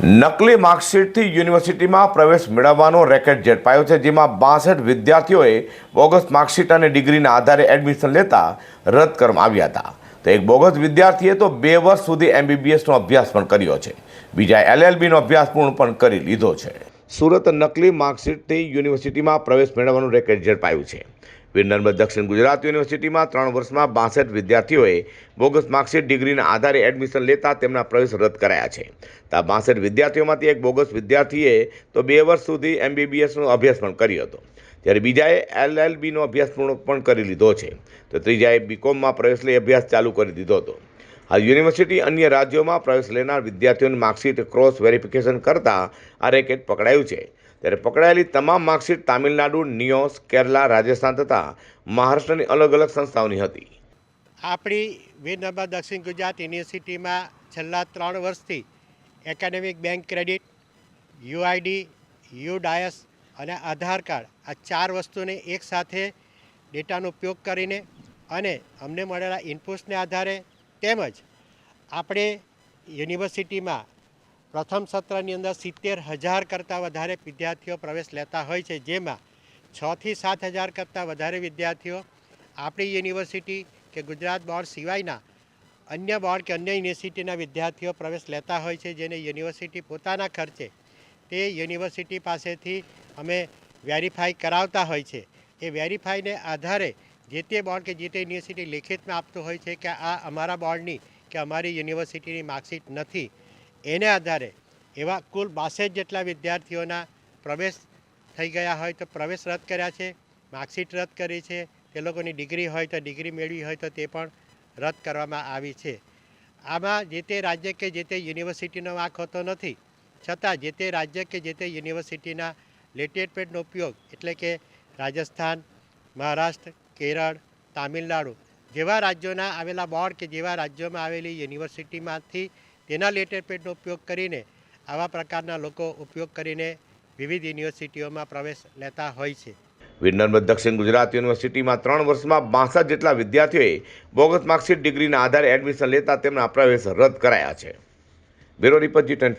નકલી માર્કશીટથી યુનિવર્સિટીમાં પ્રવેશ મેળવવાનો રેકેટ ઝડપાયો છે, જેમાં બાસઠ વિદ્યાર્થીઓએ બોગસ માર્કશીટ અને ડિગ્રીના આધારે એડમિશન લેતા રદ કરવામાં આવ્યા હતા. તો એક બોગસ વિદ્યાર્થીએ તો બે વર્ષ સુધી એમબીબીએસનો અભ્યાસ પણ કર્યો છે. બીજા એલએલબીનો અભ્યાસ પૂર્ણ પણ કરી લીધો છે. સુરત નકલી માર્કશીટથી યુનિવર્સિટીમાં પ્રવેશ મેળવવાનું રેકેટ ઝડપાયું છે. વીર દક્ષિણ ગુજરાત યુનિવર્સિટીમાં ત્રણ વર્ષમાં બાસઠ વિદ્યાર્થીઓએ બોગસ માર્કશીટ ડિગ્રીના આધારે એડમિશન લેતા તેમના પ્રવેશ રદ કરાયા છે. આ બાસઠ વિદ્યાર્થીઓમાંથી એક બોગસ વિદ્યાર્થીએ તો બે વર્ષ સુધી એમબીબીએસનો અભ્યાસ પણ કર્યો હતો. જ્યારે બીજાએ એલએલબીનો અભ્યાસ પૂર્ણ પણ કરી લીધો છે. તો ત્રીજાએ બીકોમમાં પ્રવેશ લઈ અભ્યાસ ચાલુ કરી દીધો હતો. હાલ યુનિવર્સિટી અન્ય રાજ્યોમાં પ્રવેશ લેનાર વિદ્યાર્થીઓની માર્કશીટ ક્રોસ વેરિફિકેશન કરતા આ રેકેટ પકડાયું છે. ત્યારે પકડાયેલી તમામ માર્કશીટ તામિલનાડુ, નિયોસ, કેરલા, રાજસ્થાન તથા મહારાષ્ટ્રની અલગ અલગ સંસ્થાઓની હતી. આપણી વીર દક્ષિણ ગુજરાત યુનિવર્સિટીમાં છેલ્લા ત્રણ વર્ષથી academic bank credit, UID U DISE અને આધાર કાર્ડ આ ચાર વસ્તુને એકસાથે ડેટાનો ઉપયોગ કરીને અને અમને મળેલા ઇનપુટ્સને આધારે તેમજ આપણે યુનિવર્સિટીમાં પ્રથમ સત્રની અંદર સિત્તેર હજાર કરતાં વધારે વિદ્યાર્થીઓ પ્રવેશ લેતા હોય છે, જેમાં છથી સાત હજાર કરતાં વધારે વિદ્યાર્થીઓ આપણી યુનિવર્સિટી કે ગુજરાત બોર્ડ સિવાયના અન્ય બોર્ડ કે અન્ય યુનિવર્સિટીના વિદ્યાર્થીઓ પ્રવેશ લેતા હોય છે, જેને યુનિવર્સિટી પોતાના ખર્ચે તે યુનિવર્સિટી પાસેથી અમે વેરીફાઈ કરાવતા હોય છે. એ વેરીફાઈને આધારે જે તે બોર્ડ કે જે તે યુનિવર્સિટી લેખિતમાં આપતું હોય છે કે આ અમારા બોર્ડની કે અમારી યુનિવર્સિટીની માર્કશીટ નથી. એને આધારે એવા કુલ બાસઠ જેટલા વિદ્યાર્થીઓના પ્રવેશ થઈ ગયા હોય તો પ્રવેશ રદ કર્યા છે, માર્કશીટ રદ કરી છે, તે લોકોની ડિગ્રી હોય તો ડિગ્રી મેળવી હોય તો તે પણ રદ કરવામાં આવી છે. આમાં જે તે રાજ્ય કે જે તે યુનિવર્સિટીનો વાંક હોતો નથી. છતાં જે તે રાજ્ય કે જે તે યુનિવર્સિટીના લેટેડ પેડનો ઉપયોગ એટલે કે રાજસ્થાન, મહારાષ્ટ્ર કેરળ, તામિલનાડુ જેવા રાજ્યોના આવેલા બોર્ડ કે જેવા રાજ્યોમાં આવેલી યુનિવર્સિટીમાંથી તેના લેટેડ પેડનો ઉપયોગ કરીને આવા પ્રકારના લોકો ઉપયોગ કરીને વિવિધ યુનિવર્સિટીઓમાં પ્રવેશ લેતા હોય છે. વીર દક્ષિણ ગુજરાત યુનિવર્સિટીમાં ત્રણ વર્ષમાં બાસઠ જેટલા વિદ્યાર્થીઓએ બોગસ માર્કશીટ ડિગ્રીના આધારે એડમિશન લેતા તેમના પ્રવેશ રદ કરાયા છે. બ્યુરો રિપોર્ટ જી ટેન